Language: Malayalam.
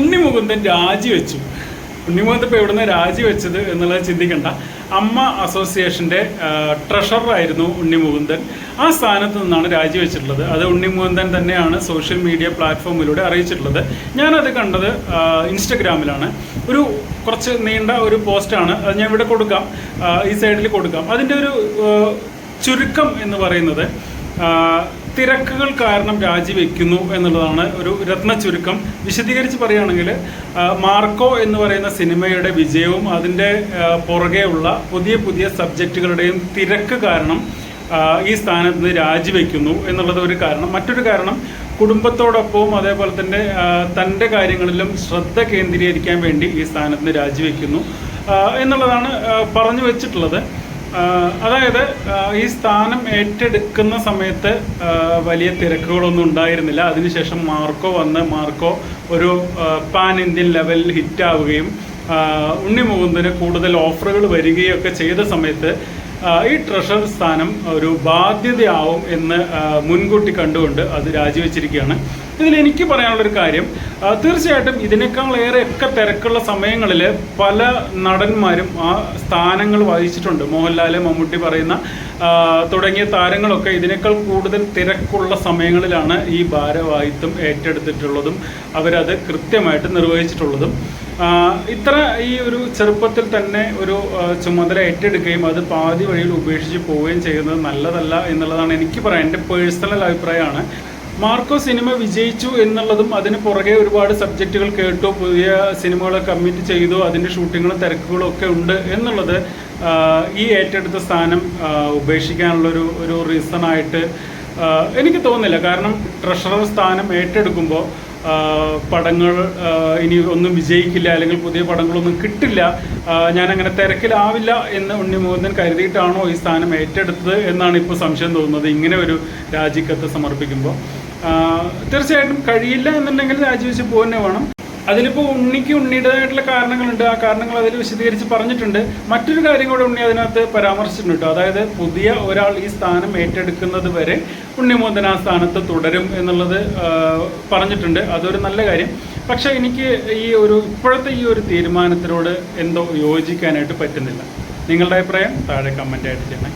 ഉണ്ണിമുകുന്ദൻ രാജിവെച്ചു ഉണ്ണിമുകുന്ദൻ ഇപ്പോൾ എവിടുന്ന് രാജിവെച്ചത് എന്നുള്ളത് ചിന്തിക്കണ്ട. അമ്മ അസോസിയേഷന്റെ ട്രഷററായിരുന്നു ഉണ്ണിമുകുന്ദൻ. ആ സ്ഥാനത്ത് നിന്നാണ് രാജിവെച്ചിട്ടുള്ളത് അത് ഉണ്ണിമുകുന്ദൻ തന്നെയാണ് സോഷ്യൽ മീഡിയ പ്ലാറ്റ്ഫോമിലൂടെ അറിയിച്ചിട്ടുള്ളത്. ഞാനത് കണ്ടത് ഇൻസ്റ്റഗ്രാമിലാണ്. ഒരു കുറച്ച് നീണ്ട ഒരു പോസ്റ്റാണ്. അത് ഞാൻ ഇവിടെ കൊടുക്കാം. ഈ സൈഡിൽ കൊടുക്കാം. അതിന്റെ ഒരു ചുരുക്കം എന്ന് പറയുന്നത് തിരക്കുകൾ കാരണം രാജിവെക്കുന്നു എന്നുള്ളതാണ് ഒരു രത്ന ചുരുക്കം. വിശദീകരിച്ച് പറയുകയാണെങ്കിൽ മാർക്കോ എന്ന് പറയുന്ന സിനിമയുടെ വിജയവും അതിന്റെ പുറകെയുള്ള പുതിയ പുതിയ സബ്ജക്റ്റുകളുടെയും തിരക്ക് കാരണം ഈ സ്ഥാനത്ത് നിന്ന് രാജിവെക്കുന്നു എന്നുള്ളത് ഒരു കാരണം. മറ്റൊരു കാരണം കുടുംബത്തോടൊപ്പവും അതേപോലെ തന്നെ തന്റെ കാര്യങ്ങളിലും ശ്രദ്ധ കേന്ദ്രീകരിക്കാൻ വേണ്ടി ഈ സ്ഥാനത്ത് നിന്ന് രാജിവെക്കുന്നു എന്നുള്ളതാണ് പറഞ്ഞു വെച്ചിട്ടുള്ളത്. അതായത് ഈ സ്ഥാനം ഏറ്റെടുക്കുന്ന സമയത്ത് വലിയ തിരക്കുകളൊന്നും ഉണ്ടായിരുന്നില്ല. അതിനുശേഷം മാർക്കോ വന്ന് മാർക്കോ ഒരു പാൻ ഇന്ത്യൻ ലെവൽ ഹിറ്റാവുകയും ഉണ്ണി മുകുന്ദന് കൂടുതൽ ഓഫറുകൾ വരികയൊക്കെ ചെയ്ത സമയത്ത് ഈ ട്രഷർ സ്ഥാനം ഒരു ബാധ്യതയാവും എന്ന് മുൻകൂട്ടി കണ്ടുകൊണ്ട് അത് രാജിവെച്ചിരിക്കുകയാണ്. ഇതിൽ എനിക്ക് പറയാനുള്ളൊരു കാര്യം തീർച്ചയായിട്ടും ഇതിനേക്കാൾ ഏറെയൊക്കെ തിരക്കുള്ള സമയങ്ങളിൽ പല നടന്മാരും ആ സ്ഥാനങ്ങൾ വഹിച്ചിട്ടുണ്ട്. മോഹൻലാൽ മമ്മൂട്ടി പറയുന്ന തുടങ്ങിയ താരങ്ങളൊക്കെ ഇതിനേക്കാൾ കൂടുതൽ തിരക്കുള്ള സമയങ്ങളിലാണ് ഈ ഭാരവാഹിത്വം ഏറ്റെടുത്തിട്ടുള്ളതും അവരത് കൃത്യമായിട്ട് നിർവഹിച്ചിട്ടുള്ളതും. ഇത്ര ഈ ഒരു ചെറുപ്പത്തിൽ തന്നെ ഒരു ചുമതല ഏറ്റെടുക്കുകയും അത് പാതി വഴിയിൽ ഉപേക്ഷിച്ച് പോവുകയും ചെയ്യുന്നത് നല്ലതല്ല എന്നുള്ളതാണ് എനിക്ക് പറയാൻ എന്റെ പേഴ്സണൽ അഭിപ്രായമാണ്. മാർക്കോ സിനിമ വിജയിച്ചു എന്നുള്ളതും അതിന് പുറകെ ഒരുപാട് സബ്ജക്റ്റുകൾ കേട്ടു പുതിയ സിനിമകളെ കമ്മിറ്റ് ചെയ്തു അതിന്റെ ഷൂട്ടിങ്ങുകളും തിരക്കുകളും ഒക്കെ ഉണ്ട് എന്നുള്ളത് ഈ ഏറ്റെടുത്ത സ്ഥാനം ഉപേക്ഷിക്കാനുള്ളൊരു ഒരു റീസണായിട്ട് എനിക്ക് തോന്നുന്നില്ല. കാരണം ട്രഷറർ സ്ഥാനം ഏറ്റെടുക്കുമ്പോൾ പടങ്ങൾ ഇനി ഒന്നും വിജയിക്കില്ല അല്ലെങ്കിൽ പുതിയ പടങ്ങളൊന്നും കിട്ടില്ല. ഞാൻ ഞാനങ്ങനെ തിരക്കിലാവില്ല എന്ന് ഉണ്ണി ഉണ്ണിമുകുന്ദൻ കരുതിയിട്ടാണോ ഈ സ്ഥാനം ഏറ്റെടുത്തത് എന്നാണ് ഇപ്പോൾ സംശയം തോന്നുന്നത്. ഇങ്ങനെ ഒരു രാജിക്കത്ത് സമർപ്പിക്കുമ്പോൾ. തീർച്ചയായിട്ടും കഴിയില്ല എന്നുണ്ടെങ്കിൽ രാജിവെച്ച് പോകുന്നേ വേണം. അതിലിപ്പോൾ ഉണ്ണിക്ക് ഉണ്ണിയുടേതായിട്ടുള്ള കാരണങ്ങളുണ്ട്. ആ കാരണങ്ങൾ അതിൽ വിശദീകരിച്ച് പറഞ്ഞിട്ടുണ്ട്. മറ്റൊരു കാര്യം കൂടെ ഉണ്ണി അതിനകത്ത് പരാമർശിച്ചിട്ടുണ്ട് അതായത് പുതിയ ഒരാൾ ഈ സ്ഥാനം ഏറ്റെടുക്കുന്നത് വരെ ഉണ്ണിമോദൻ ആ സ്ഥാനത്ത് തുടരും എന്നുള്ളത് പറഞ്ഞിട്ടുണ്ട്. അതൊരു നല്ല കാര്യം. പക്ഷേ എനിക്ക് ഈ ഒരു ഇപ്പോഴത്തെ ഈ ഒരു തീരുമാനത്തിനോട് എന്തോ യോജിക്കാനായിട്ട് പറ്റുന്നില്ല. നിങ്ങളുടെ അഭിപ്രായം താഴെ കമന്റ് ആയിട്ട് ചെയ്യണേ.